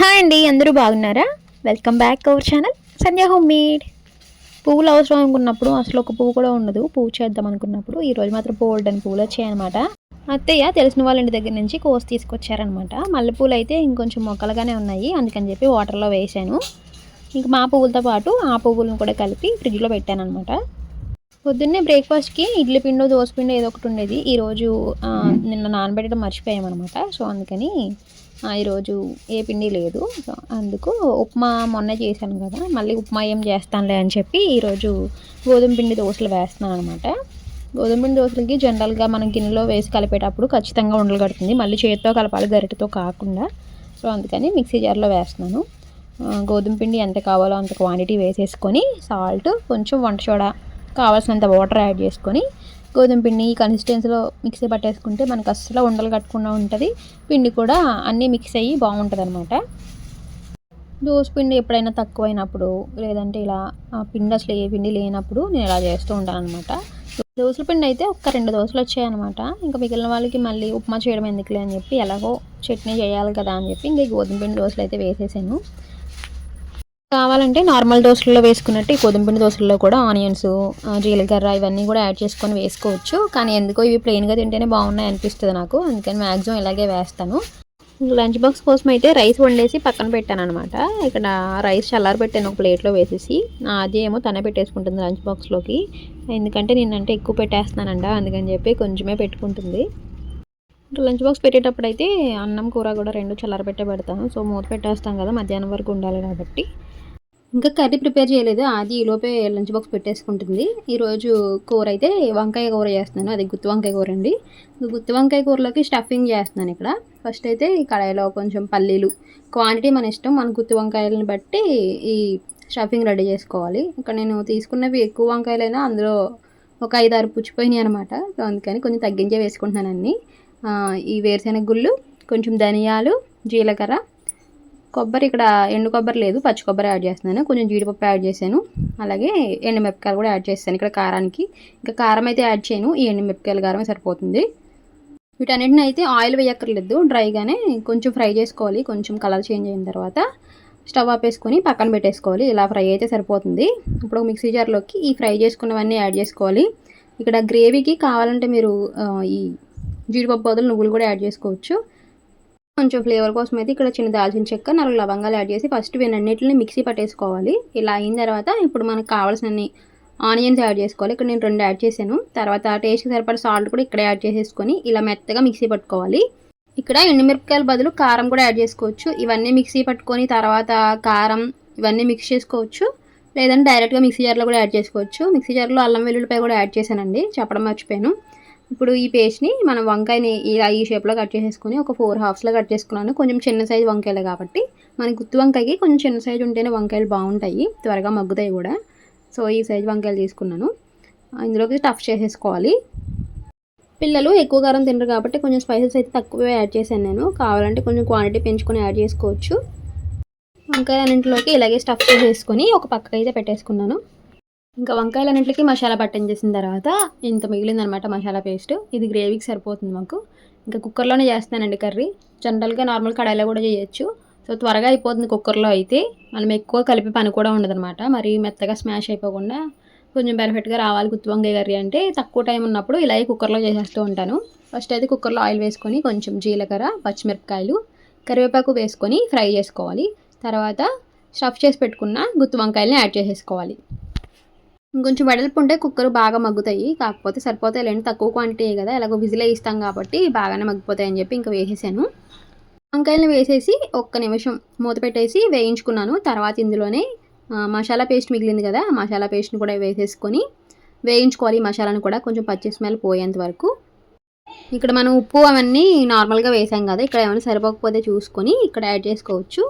Hi అండి అందరూ బాగున్నారా? Welcome back our channel Sandhya home made పువ్వులు అవసరం అనుకున్నప్పుడు అసలు ఒక పువ్వు కూడా ఉండదు. పువ్వు చేద్దాం అనుకున్నప్పుడు ఈ రోజు మాత్రం అని పువ్వులు వచ్చాయన్నమాట అత్తయ్య తెలిసిన వాళ్ళ ఇంటి దగ్గర నుంచి కోసి తీసుకొచ్చారనమాట మల్లెపూలు అయితే ఇంకొంచెం మొక్కలుగానే ఉన్నాయి. అందుకని చెప్పి వాటర్లో వేసాను. ఇంక మా పువ్వులతో పాటు ఆ పువ్వులను కూడా కలిపి ఫ్రిడ్జ్లో పెట్టాను అనమాట పొద్దున్నే బ్రేక్ఫాస్ట్కి ఇడ్లీ పిండి దోశ పిండి ఏదో ఒకటి ఉండేది. ఈరోజు నిన్న నానబెట్టడం మర్చిపోయామన్నమాట. సో అందుకని ఈరోజు ఏ పిండి లేదు. సో అందుకు ఉప్మా మొన్న చేశాను కదా. మళ్ళీ ఉప్మా ఏం చేస్తానులే అని చెప్పి ఈరోజు గోధుమ పిండి దోశలు వేస్తున్నాను అనమాట గోధుమ పిండి దోశలకి జనరల్గా మనం గిన్నెలో వేసి కలిపేటప్పుడు ఖచ్చితంగా ఉండలు కడుతుంది. మళ్ళీ చేతితో కలపాలి గరిటెతో కాకుండా. సో అందుకని మిక్సీ జార్లో వేస్తున్నాను. గోధుమ పిండి ఎంత కావాలో అంత క్వాంటిటీ వేసేసుకొని సాల్ట్ కొంచెం వంట సోడా కావాల్సినంత వాటర్ యాడ్ చేసుకొని గోధుమ పిండి ఈ కన్సిస్టెన్సీలో మిక్సీ పట్టేసుకుంటే మనకు అస్సలు ఉండలు కట్టకుండా ఉంటుంది. పిండి కూడా అన్నీ మిక్స్ అయ్యి బాగుంటుంది అనమాట దోశ పిండి ఎప్పుడైనా తక్కువైనప్పుడు లేదంటే ఇలా పిండి అసలు ఏ పిండి లేనప్పుడు నేను ఇలా చేస్తూ ఉంటాను అనమాట దోశల పిండి అయితే ఒక్క రెండు దోశలు వచ్చాయన్నమాట. ఇంకా మిగిలిన వాళ్ళకి మళ్ళీ ఉప్మా చేయడం ఎందుకులే అని చెప్పి ఎలాగో చట్నీ చేయాలి కదా అని చెప్పి ఇంకా గోధుమ పిండి దోశలు అయితే వేసేసాను. కావాలంటే నార్మల్ దోశల్లో వేసుకున్నట్టు ఈ గోధుమ దోశల్లో కూడా ఆనియన్స్ జీలకర్ర ఇవన్నీ కూడా యాడ్ చేసుకొని వేసుకోవచ్చు. కానీ ఎందుకో ఇవి ప్లెయిన్గా తింటేనే బాగున్నాయి అనిపిస్తుంది నాకు. అందుకని మ్యాక్సిమం ఇలాగే వేస్తాను. లంచ్ బాక్స్ కోసం అయితే రైస్ వండేసి పక్కన పెట్టాను అనమాట ఇక్కడ రైస్ చల్లారి పెట్టాను ఒక ప్లేట్లో వేసేసి. అది ఏమో తనే పెట్టేసుకుంటుంది లంచ్ బాక్స్లోకి. ఎందుకంటే నేనంటే ఎక్కువ పెట్టేస్తున్నానంట అందుకని చెప్పి కొంచెమే పెట్టుకుంటుంది. లంచ్ బాక్స్ పెట్టేటప్పుడు అయితే అన్నం కూర కూడా రెండు చల్లారి పెట్టే పెడతాను సో మూత పెట్టేస్తాం కదా మధ్యాహ్నం వరకు ఉండాలి కాబట్టి. ఇంకా కర్రీ ప్రిపేర్ చేయలేదు. అది ఈలోపే లంచ్ బాక్స్ పెట్టేసుకుంటుంది. ఈరోజు కూర అయితే వంకాయ కూర చేస్తున్నాను. అది గుత్తి వంకాయ కూర అండి. గుత్తి వంకాయ కూరలోకి స్టఫింగ్ చేస్తున్నాను ఇక్కడ. ఫస్ట్ అయితే ఈ కడాయిలో కొంచెం పల్లీలు. క్వాంటిటీ మన ఇష్టం. మన గుత్తి వంకాయలను బట్టి ఈ స్టఫింగ్ రెడీ చేసుకోవాలి. ఇక్కడ నేను తీసుకున్నవి ఎక్కువ వంకాయలైనా అందులో ఒక ఐదు ఆరు పుచ్చిపోయినాయి అనమాట అందుకని కొంచెం తగ్గించే వేసుకుంటున్నాను అన్నీ. ఈ వేరుశెనగ గుళ్ళు కొంచెం ధనియాలు జీలకర్ర కొబ్బరి ఇక్కడ ఎండు కొబ్బరి లేదు పచ్చి కొబ్బరి యాడ్ చేస్తున్నాను. కొంచెం జీడిపప్పు యాడ్ చేశాను. అలాగే ఎండుమిరపకాయలు కూడా యాడ్ చేస్తాను ఇక్కడ కారానికి. ఇంకా కారం అయితే యాడ్ చేయను ఈ ఎండుమిరపకాయల కారమే సరిపోతుంది. వీటన్నిటిని అయితే ఆయిల్ వేయక్కర్లేదు డ్రైగానే కొంచెం ఫ్రై చేసుకోవాలి కొంచెం కలర్ చేంజ్ అయిన తర్వాత స్టవ్ ఆపేసుకొని పక్కన పెట్టేసుకోవాలి ఇలా ఫ్రై అయితే సరిపోతుంది. ఇప్పుడు మిక్సీ జార్లోకి ఈ ఫ్రై చేసుకున్నవన్నీ యాడ్ చేసుకోవాలి. ఇక్కడ గ్రేవీకి కావాలంటే మీరు ఈ జీడిపప్పు బదులు నువ్వులు కూడా యాడ్ చేసుకోవచ్చు. కొంచెం ఫ్లేవర్ కోసం అయితే ఇక్కడ చిన్న దాల్చిన చెక్క నాలుగు లవంగాలు యాడ్ చేసి ఫస్ట్ వీనన్నిటిని మిక్సీ పట్టేసుకోవాలి. ఇలా అయిన తర్వాత ఇప్పుడు మనకు కావాల్సినన్ని ఆనియన్స్ యాడ్ చేసుకోవాలి. ఇక్కడ నేను రెండు యాడ్ చేశాను. తర్వాత టేస్ట్కి సరిపడే సాల్ట్ కూడా ఇక్కడ యాడ్ చేసేసుకొని ఇలా మెత్తగా మిక్సీ పట్టుకోవాలి. ఇక్కడ ఎండుమిరపకాయల బదులు కారం కూడా యాడ్ చేసుకోవచ్చు. ఇవన్నీ మిక్సీ పట్టుకొని తర్వాత కారం ఇవన్నీ మిక్స్ చేసుకోవచ్చు. లేదంటే డైరెక్ట్గా మిక్సీ జార్లో కూడా యాడ్ చేసుకోవచ్చు. మిక్సీ జార్లో అల్లం వెల్లుల్లిపాయ కూడా యాడ్ చేశానండి. చెప్పడం మర్చిపోయాను. ఇప్పుడు ఈ పేస్ట్ని మనం వంకాయని ఇలా ఈ షేప్లో కట్ చేసేసుకొని ఒక ఫోర్ హాఫ్స్లో కట్ చేసుకున్నాను. కొంచెం చిన్న సైజు వంకాయలు కాబట్టి. మనకి గుత్తి వంకాయకి కొంచెం చిన్న సైజు ఉంటేనే వంకాయలు బాగుంటాయి. త్వరగా మగ్గుతాయి కూడా. సో ఈ సైజు వంకాయలు తీసుకున్నాను. ఇందులోకి టఫ్ చేసేసుకోవాలి. పిల్లలు ఎక్కువ కారం తినరు కాబట్టి కొంచెం స్పైసెస్ అయితే తక్కువే యాడ్ చేశాను నేను. కావాలంటే కొంచెం క్వాంటిటీ పెంచుకొని యాడ్ చేసుకోవచ్చు. వంకాయ అన్నింటిలోకి ఇలాగే స్టఫ్ చేసేసుకొని ఒక పక్కకైతే అయితే పెట్టేసుకున్నాను. ఇంకా వంకాయలన్నింటికి మసాలా పట్టించేసిన తర్వాత ఇంత మిగిలిందనమాట మసాలా పేస్ట్. ఇది గ్రేవీకి సరిపోతుంది మాకు. ఇంకా కుక్కర్లోనే చేస్తానండి కర్రీ. జనరల్గా నార్మల్ కడాయిలో కూడా చేయొచ్చు. సో త్వరగా అయిపోతుంది కుక్కర్లో అయితే. మనం ఎక్కువ కలిపి పని కూడా ఉండదనమాట. మరి మెత్తగా స్మాష్ అయిపోకుండా కొంచెం బెనిఫిట్గా రావాలి గుత్తి వంకాయ కర్రీ అంటే. తక్కువ టైం ఉన్నప్పుడు ఇలాగే కుక్కర్లో చేసేస్తూ ఉంటాను. ఫస్ట్ అయితే కుక్కర్లో ఆయిల్ వేసుకొని కొంచెం జీలకర్ర పచ్చిమిరపకాయలు కరివేపాకు వేసుకొని ఫ్రై చేసుకోవాలి. తర్వాత స్టఫ్ చేసి పెట్టుకున్న గుత్తి వంకాయలని యాడ్ చేసేసుకోవాలి. ఇంకొంచెం వెడల్పు ఉంటే కుక్కర్ బాగా మగ్గుతాయి. కాకపోతే సరిపోతాయి. లేని తక్కువ క్వాంటిటీ కదా. ఎలాగో విజిలే ఇస్తాం కాబట్టి బాగానే మగ్గిపోతాయి అని చెప్పి ఇంకా వేసేసాను. వంకాయలను వేసేసి ఒక్క నిమిషం మూత పెట్టేసి వేయించుకున్నాను. తర్వాత ఇందులోనే మసాలా పేస్ట్ మిగిలింది కదా. మసాలా పేస్ట్ని కూడా వేసేసుకొని వేయించుకోవాలి. మసాలాను కూడా కొంచెం పచ్చి స్మెల్ పోయేంత వరకు. ఇక్కడ మనం ఉప్పు అవన్నీ నార్మల్గా వేసాం కదా. ఇక్కడ ఏమైనా సరిపోకపోతే చూసుకొని ఇక్కడ యాడ్ చేసుకోవచ్చు.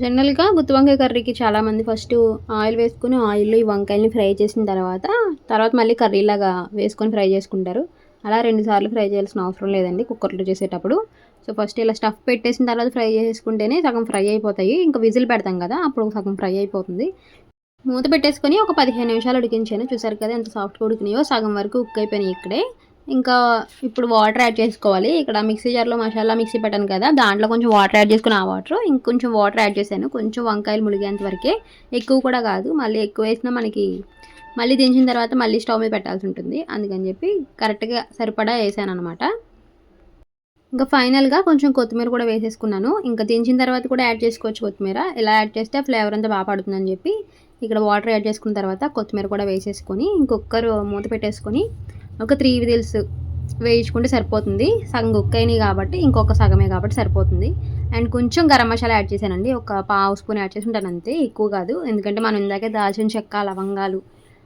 జనరల్గా గుత్తి వంకాయ కర్రీకి చాలామంది ఫస్ట్ ఆయిల్ వేసుకుని ఆయిల్లో ఈ వంకాయల్ని ఫ్రై చేసిన తర్వాత తర్వాత మళ్ళీ కర్రీలాగా వేసుకొని ఫ్రై చేసుకుంటారు. అలా రెండు సార్లు ఫ్రై చేయాల్సిన అవసరం లేదండి కుక్కర్లో చేసేటప్పుడు. సో ఫస్ట్ ఇలా స్టఫ్ పెట్టేసిన తర్వాత ఫ్రై చేసుకుంటేనే సగం ఫ్రై అయిపోతాయి. ఇంకా విజిల్ పెడతాం కదా అప్పుడు సగం ఫ్రై అయిపోతుంది. మూత పెట్టేసుకొని ఒక పదిహేను నిమిషాలు ఉడికించాను. చూసారు కదా ఎంత సాఫ్ట్గా ఉడికినాయో సగం వరకు కుక్ అయిపోయినాయి ఇక్కడే. ఇంకా ఇప్పుడు వాటర్ యాడ్ చేసుకోవాలి. ఇక్కడ మిక్సీ జార్లో మసాలా మిక్సీ పెట్టాను కదా దాంట్లో కొంచెం వాటర్ యాడ్ చేసుకుని ఆ వాటర్ ఇంకొంచెం వాటర్ యాడ్ చేశాను. కొంచెం వంకాయలు ములిగేంత వరకే. ఎక్కువ కూడా కాదు మళ్ళీ ఎక్కువ వేసినా మనకి మళ్ళీ దించిన తర్వాత మళ్ళీ స్టవ్ మీద పెట్టాల్సి ఉంటుంది. అందుకని చెప్పి కరెక్ట్గా సరిపడా వేసాను అనమాట ఇంకా ఫైనల్గా కొంచెం కొత్తిమీర కూడా వేసేసుకున్నాను. ఇంకా దించిన తర్వాత కూడా యాడ్ చేసుకోవచ్చు కొత్తిమీర. ఇలా యాడ్ చేస్తే ఫ్లేవర్ అంతా బాగా పడుతుందని చెప్పి ఇక్కడ వాటర్ యాడ్ చేసుకున్న తర్వాత కొత్తిమీర కూడా వేసేసుకొని ఇంకొకరు మూత పెట్టేసుకొని ఒక త్రీ విదిల్స్ వేయించుకుంటే సరిపోతుంది. సగం కుక్ అయినాయి కాబట్టి ఇంకొక సగమే కాబట్టి సరిపోతుంది. అండ్ కొంచెం గరం మసాలా యాడ్ చేశానండి. ఒక పావు స్పూన్ యాడ్ చేసి ఉంటాను అంతే ఎక్కువ కాదు. ఎందుకంటే మనం ఇందాకే దాల్చిన చెక్క లవంగాలు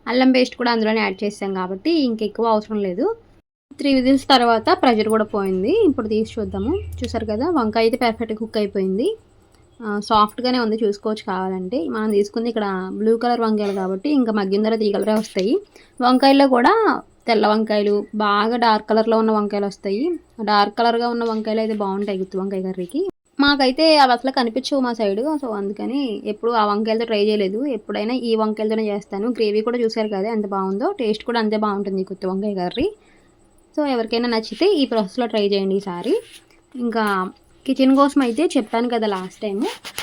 అల్లం పేస్ట్ కూడా అందులోనే యాడ్ చేసాం కాబట్టి ఇంకెక్కువ అవసరం లేదు. త్రీ విజిల్స్ తర్వాత ప్రెషర్ కూడా పోయింది. ఇప్పుడు తీసి చూద్దాము. చూసారు కదా వంకాయ అయితే పెర్ఫెక్ట్గా కుక్ అయిపోయింది. సాఫ్ట్గానే ఉంది చూసుకోవచ్చు కావాలంటే. మనం తీసుకుంది ఇక్కడ బ్లూ కలర్ వంకాయలు కాబట్టి ఇంకా మగ్గిన తర్వాత ఈ కలరే వస్తాయి. వంకాయల్లో కూడా తెల్ల వంకాయలు బాగా డార్క్ కలర్లో ఉన్న వంకాయలు వస్తాయి. డార్క్ కలర్గా ఉన్న వంకాయలు అయితే బాగుంటాయి గుత్తి వంకాయ కర్రీకి. మాకైతే అవి అసలు కనిపించవు మా సైడ్ సో అందుకని ఎప్పుడు ఆ వంకాయలతో ట్రై చేయలేదు. ఎప్పుడైనా ఈ వంకాయలతోనే చేస్తాను. గ్రేవీ కూడా చూసారు కదా ఎంత బాగుందో టేస్ట్ కూడా అంతే బాగుంటుంది గుత్తి వంకాయ కర్రీ. సో ఎవరికైనా నచ్చితే ఈ ప్రాసెస్లో ట్రై చేయండి ఈసారి. ఇంకా కిచెన్ కోసం అయితే చెప్పాను కదా లాస్ట్ టైం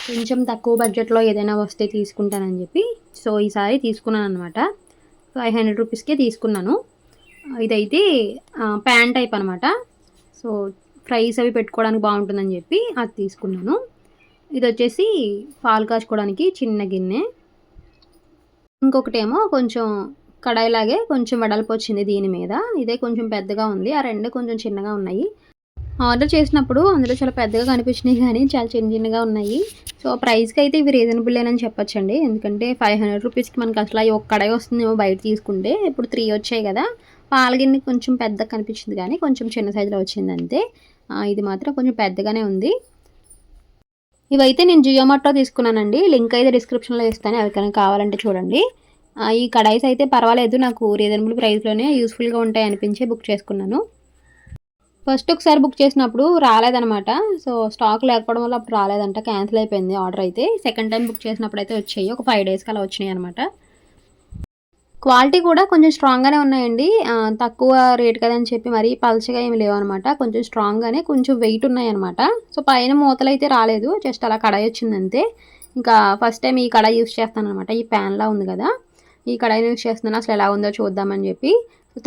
కొంచెం తక్కువ బడ్జెట్లో ఏదైనా వస్తే తీసుకుంటానని చెప్పి. సో ఈసారి తీసుకున్నాను అనమాట ఫైవ్ హండ్రెడ్ రూపీస్కే తీసుకున్నాను. ఇదైతే ప్యాన్ టైప్ అనమాట సో ఫ్రైస్ అవి పెట్టుకోవడానికి బాగుంటుందని చెప్పి అది తీసుకున్నాను. ఇది వచ్చేసి పాలు కాచుకోవడానికి చిన్న గిన్నె. ఇంకొకటేమో కొంచెం కడాయిలాగే కొంచెం వెడల్పు వచ్చింది దీని మీద. ఇదే కొంచెం పెద్దగా ఉంది. ఆ రెండు కొంచెం చిన్నగా ఉన్నాయి. ఆర్డర్ చేసినప్పుడు అందులో చాలా పెద్దగా కనిపించినాయి కానీ చాలా చిన్న చిన్నగా ఉన్నాయి. సో ప్రైస్కి అయితే ఇవి రీజనబుల్ అని చెప్పొచ్చండి. ఎందుకంటే ఫైవ్ హండ్రెడ్ రూపీస్కి మనకి అసలు అవి ఒక కడాయి వస్తుందేమో బయట తీసుకుంటే. ఇప్పుడు త్రీ వచ్చాయి కదా. పాలగిన్ని కొంచెం పెద్ద కనిపించింది కానీ కొంచెం చిన్న సైజులో వచ్చింది అంతే ఇది మాత్రం కొంచెం పెద్దగానే ఉంది. ఇవైతే నేను జియో తీసుకున్నానండి. లింక్ అయితే డిస్క్రిప్షన్లో ఇస్తాను. ఎవరికైనా కావాలంటే చూడండి. ఈ కడాయిస్ అయితే పర్వాలేదు. నాకు రీజనబుల్ ప్రైస్లోనే యూస్ఫుల్గా ఉంటాయి అనిపించి బుక్ చేసుకున్నాను. ఫస్ట్ ఒకసారి బుక్ చేసినప్పుడు రాలేదనమాట సో స్టాక్ లేకపోవడం వల్ల అప్పుడు రాలేదంట. క్యాన్సిల్ అయిపోయింది ఆర్డర్ అయితే. సెకండ్ టైం బుక్ చేసినప్పుడు అయితే వచ్చాయి. ఒక ఫైవ్ డేస్కి అలా వచ్చినాయి అనమాట క్వాలిటీ కూడా కొంచెం స్ట్రాంగ్గానే ఉన్నాయండి. తక్కువ రేట్ కదని చెప్పి మరీ పలచగా ఏమి లేవు అనమాట కొంచెం స్ట్రాంగ్గానే కొంచెం వెయిట్ ఉన్నాయన్నమాట. సో పైన మూతలు అయితే రాలేదు. జస్ట్ అలా కడాయి వచ్చిందంతే ఇంకా ఫస్ట్ టైం ఈ కడాయి యూస్ చేస్తాను అనమాట ఈ ప్యాన్లా ఉంది కదా. ఈ కడాయి యూస్ చేస్తున్నాను. అసలు ఎలా ఉందో చూద్దామని చెప్పి.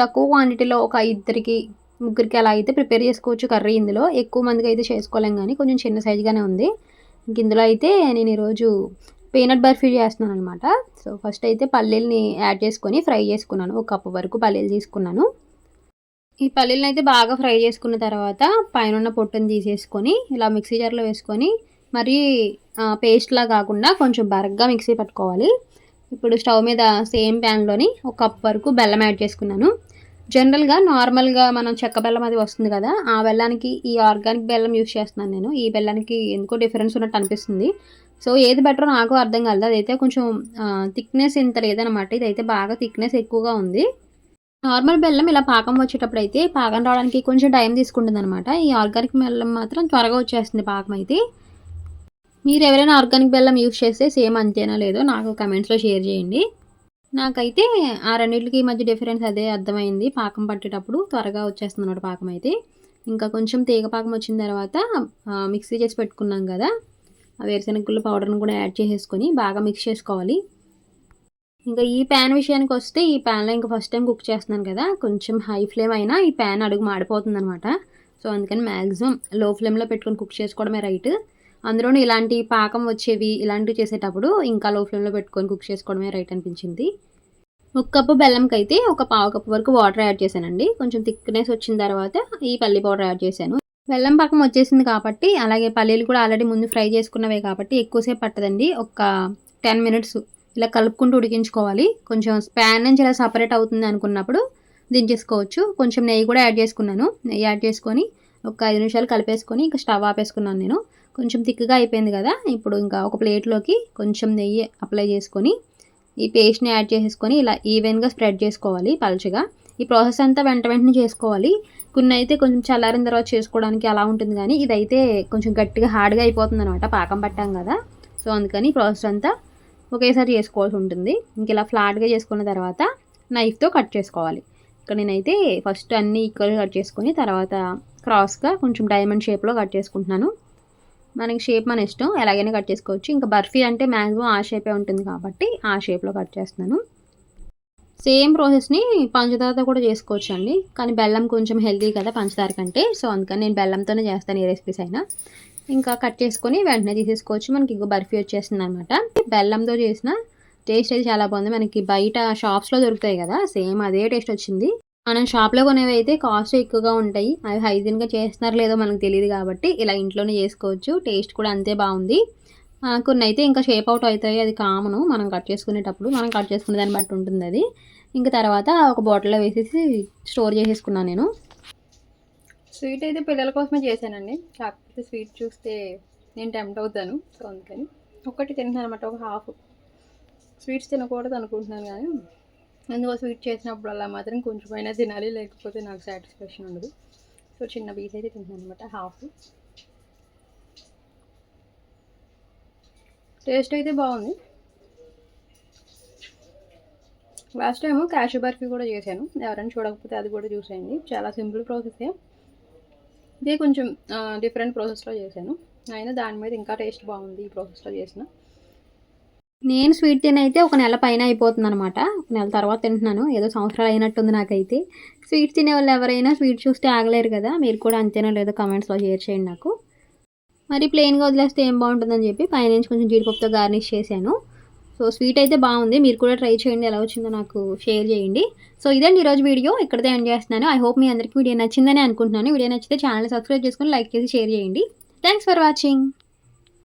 తక్కువ క్వాంటిటీలో ఒక ఇద్దరికి ముగ్గురికి అలా అయితే ప్రిపేర్ చేసుకోవచ్చు కర్రీ ఇందులో. ఎక్కువ మందికి అయితే చేసుకోలేం కానీ కొంచెం చిన్న సైజుగానే ఉంది. ఇంక ఇందులో అయితే నేను ఈరోజు పీనట్ బర్ఫీ చేస్తున్నాను అనమాట సో ఫస్ట్ అయితే పల్లీల్ని యాడ్ చేసుకొని ఫ్రై చేసుకున్నాను. ఒక కప్పు వరకు పల్లీలు తీసుకున్నాను. ఈ పల్లీలను అయితే బాగా ఫ్రై చేసుకున్న తర్వాత పైన ఉన్న పొట్టుని తీసేసుకొని ఇలా మిక్సీ జార్లో వేసుకొని మరి పేస్ట్లా కాకుండా కొంచెం బరగ్గా మిక్సీ పట్టుకోవాలి. ఇప్పుడు స్టవ్ మీద సేమ్ ప్యాన్లోని ఒక కప్ వరకు బెల్లం యాడ్ చేసుకున్నాను. జనరల్గా నార్మల్గా మనం చెక్క బెల్లం అది వస్తుంది కదా ఆ బెల్లానికి ఈ ఆర్గానిక్ బెల్లం యూస్ చేస్తున్నాను నేను. ఈ బెల్లానికి ఎందుకో డిఫరెన్స్ ఉన్నట్టు అనిపిస్తుంది. సో ఏది బెటర్ నాకు అర్థం కాలేదు. అదైతే కొంచెం థిక్నెస్ ఇంత లేదనమాట ఇదైతే బాగా థిక్నెస్ ఎక్కువగా ఉంది. నార్మల్ బెల్లం ఇలా పాకం వచ్చేటప్పుడు అయితే పాకం రావడానికి కొంచెం టైం తీసుకుంటుంది అనమాట ఈ ఆర్గానిక్ బెల్లం మాత్రం త్వరగా వచ్చేస్తుంది పాకం అయితే. మీరు ఎవరైనా ఆర్గానిక్ బెల్లం యూస్ చేస్తే సేమ్ అంతేనా లేదో నాకు కమెంట్స్లో షేర్ చేయండి. నాకైతే ఆ రెండింటికి మధ్య డిఫరెన్స్ అదే అర్థమైంది. పాకం పట్టేటప్పుడు త్వరగా వచ్చేస్తుంది అన్నమాట పాకం అయితే. ఇంకా కొంచెం తీగ పాకం వచ్చిన తర్వాత మిక్సీ చేసి పెట్టుకున్నాం కదా. ఆ వేరుశనగ పౌడర్ని కూడా యాడ్ చేసేసుకొని బాగా మిక్స్ చేసుకోవాలి. ఇంకా ఈ ప్యాన్ విషయానికి వస్తే ఈ ప్యాన్లో ఇంకా ఫస్ట్ టైం కుక్ చేస్తున్నాను కదా కొంచెం హై ఫ్లేమ్ అయినా ఈ ప్యాన్ అడుగు మాడిపోతుంది అనమాట సో అందుకని మ్యాక్సిమం లో ఫ్లేమ్లో పెట్టుకొని కుక్ చేసుకోవడమే రైట్. అందులోనూ ఇలాంటి పాకం వచ్చేవి ఇలాంటివి చేసేటప్పుడు ఇంకా లో ఫ్లేమ్లో పెట్టుకొని కుక్ చేసుకోవడమే రైట్ అనిపించింది. ఒక కప్పు బెల్లంకి అయితే ఒక పావు కప్పు వరకు వాటర్ యాడ్ చేశానండి. కొంచెం థిక్నెస్ వచ్చిన తర్వాత ఈ పల్లి పౌడర్ యాడ్ చేశాను. బెల్లం పాకం వచ్చేసింది కాబట్టి అలాగే పల్లీలు కూడా ఆల్రెడీ ముందు ఫ్రై చేసుకున్నవే కాబట్టి ఎక్కువసేపు పట్టదండి. ఒక టెన్ మినిట్స్ ఇలా కలుపుకుంటూ ఉడికించుకోవాలి. కొంచెం ప్యాన్ నుంచి ఇలా సపరేట్ అవుతుంది అనుకున్నప్పుడు దించేసుకోవచ్చు. కొంచెం నెయ్యి కూడా యాడ్ చేసుకున్నాను. నెయ్యి యాడ్ చేసుకొని ఒక ఐదు నిమిషాలు కలిపేసుకొని ఇంకా స్టవ్ ఆపేసుకున్నాను నేను. కొంచెం థిక్గా అయిపోయింది కదా. ఇప్పుడు ఇంకా ఒక ప్లేట్లోకి కొంచెం నెయ్యి అప్లై చేసుకొని ఈ పేస్ట్ని యాడ్ చేసేసుకొని ఇలా ఈవెన్గా స్ప్రెడ్ చేసుకోవాలి పలుచగా. ఈ ప్రాసెస్ అంతా వెంట వెంటనే చేసుకోవాలి. కొన్ని అయితే కొంచెం చల్లారిన తర్వాత చేసుకోవడానికి అలా ఉంటుంది కానీ ఇదైతే కొంచెం గట్టిగా హార్డ్గా అయిపోతుంది అనమాట పాకం పట్టాం కదా. సో అందుకని ప్రాసెస్ అంతా ఒకేసారి చేసుకోవాల్సి ఉంటుంది. ఇంక ఇలా ఫ్లాట్గా చేసుకున్న తర్వాత నైఫ్తో కట్ చేసుకోవాలి. ఇక్కడ నేనైతే ఫస్ట్ అన్ని ఈక్వల్గా కట్ చేసుకొని తర్వాత క్రాస్గా కొంచెం డైమండ్ షేప్లో కట్ చేసుకుంటున్నాను. మనకి షేప్ మన ఇష్టం ఎలాగైనా కట్ చేసుకోవచ్చు. ఇంకా బర్ఫీ అంటే మ్యాక్సిమం ఆ షేపే ఉంటుంది కాబట్టి ఆ షేప్లో కట్ చేస్తున్నాను. సేమ్ ప్రాసెస్ని పంచదారతో కూడా చేసుకోవచ్చు అండి కానీ బెల్లం కొంచెం హెల్తీ కదా పంచదార కంటే. సో అందుకని నేను బెల్లంతోనే చేస్తాను ఏ రెసిపీస్ అయినా. ఇంకా కట్ చేసుకొని వెంటనే తీసేసుకోవచ్చు. మనకి ఇంకో బర్ఫీ వచ్చేస్తుంది అనమాట బెల్లంతో చేసిన టేస్ట్ అయితే చాలా బాగుంది. మనకి బయట షాప్స్లో దొరుకుతాయి కదా సేమ్ అదే టేస్ట్ వచ్చింది. మనం షాప్లో కొనేవి అయితే కాస్ట్ ఎక్కువగా ఉంటాయి. అవి హైజీన్గా చేస్తున్నారు లేదో మనకు తెలియదు కాబట్టి ఇలా ఇంట్లోనే చేసుకోవచ్చు. టేస్ట్ కూడా అంతే బాగుంది. కొన్ని అయితే ఇంకా షేప్ అవుట్ అవుతాయి. అది కామను. మనం కట్ చేసుకునేటప్పుడు మనం కట్ చేసుకునే దాన్ని బట్టి ఉంటుంది అది. ఇంకా తర్వాత ఒక బాటిల్లో వేసేసి స్టోర్ చేసేసుకున్నాను నేను. స్వీట్ అయితే పిల్లల కోసమే చేశానండి. కాకపోతే స్వీట్ చూస్తే నేను టెంప్ట్ అవుతాను. సో అందుకని ఒకటి తింటున్నాను అనమాట ఒక హాఫ్. స్వీట్స్ తినకూడదు అనుకుంటున్నాను కానీ ఎందుకో స్వీట్ చేసినప్పుడు అలా మాత్రం కొంచెం తినాలి లేకపోతే నాకు సాటిస్ఫాక్షన్ ఉండదు. సో చిన్న పీస్ అయితే తింటున్నాను అనమాట హాఫ్. టేస్ట్ అయితే బాగుంది. లాస్ట్ టైం క్యాషు బర్ఫీ కూడా చేశాను. ఎవరైనా చూడకపోతే అది కూడా చూసేయండి. చాలా సింపుల్ ప్రాసెసే ఇదే కొంచెం డిఫరెంట్ ప్రాసెస్లో చేశాను. అయినా దాని మీద ఇంకా టేస్ట్ బాగుంది ఈ ప్రాసెస్లో చేసిన. నేను స్వీట్ తినైతే ఒక నెల పైన అయిపోతుంది అనమాట ఒక నెల తర్వాత తింటున్నాను. ఏదో సంవత్సరాలు అయినట్టుంది నాకైతే. స్వీట్ తినే వాళ్ళు ఎవరైనా స్వీట్ చూస్తే ఆగలేరు కదా. మీరు కూడా అంతేనా లేదో కమెంట్స్లో షేర్ చేయండి నాకు. మరి ప్లెయిన్గా వదిలేస్తే ఏం బాగుంటుందని చెప్పి పైనుంచి కొంచెం జీడిపప్పుతో గార్నిష్ చేశాను. సో స్వీట్ అయితే బాగుంది. మీరు కూడా ట్రై చేయండి. ఎలా వచ్చిందో నాకు షేర్ చేయండి. సో ఇదండి ఈరోజు వీడియో. ఇక్కడితే ఎండ్ చేస్తున్నాను. ఐ హోప్ మీ అందరికీ వీడియో నచ్చిందని అనుకుంటున్నాను. వీడియో నచ్చితే ఛానల్ సబ్స్క్రైబ్ చేసుకొని లైక్ చేసి షేర్ చేయండి. Thanks for watching.